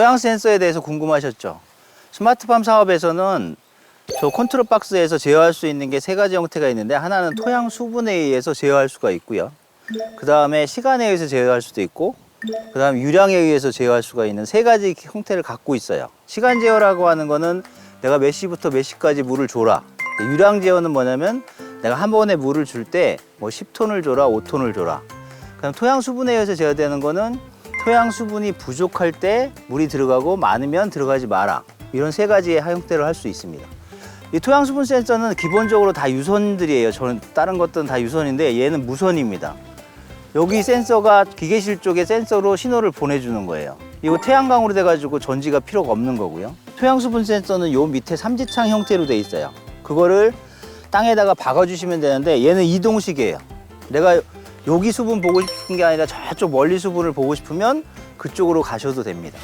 토양 센서에 대해서 궁금하셨죠? 스마트팜 사업에서는 저 컨트롤 박스에서 제어할 수 있는 게 세 가지 형태가 있는데 하나는 토양 수분에 의해서 제어할 수가 있고요. 그 다음에 시간에 의해서 제어할 수도 있고 그 다음 유량에 의해서 제어할 수가 있는 세 가지 형태를 갖고 있어요. 시간 제어라고 하는 거는 내가 몇 시부터 몇 시까지 물을 줘라. 유량 제어는 뭐냐면 내가 한 번에 물을 줄 때 뭐 10톤을 줘라, 5톤을 줘라. 그럼 토양 수분에 의해서 제어되는 거는 토양 수분이 부족할 때 물이 들어가고 많으면 들어가지 마라. 이런 세 가지의 형태를 할 수 있습니다. 이 토양 수분 센서는 기본적으로 다 유선들이에요. 저는 다른 것들은 다 유선인데 얘는 무선입니다. 여기 센서가 기계실 쪽에 센서로 신호를 보내주는 거예요. 이거 태양광으로 돼가지고 전지가 필요가 없는 거고요. 토양 수분 센서는 요 밑에 삼지창 형태로 돼 있어요. 그거를 땅에다가 박아주시면 되는데 얘는 이동식이에요. 내가 여기 수분 보고 싶은 게 아니라 저쪽 멀리 수분을 보고 싶으면 그쪽으로 가셔도 됩니다.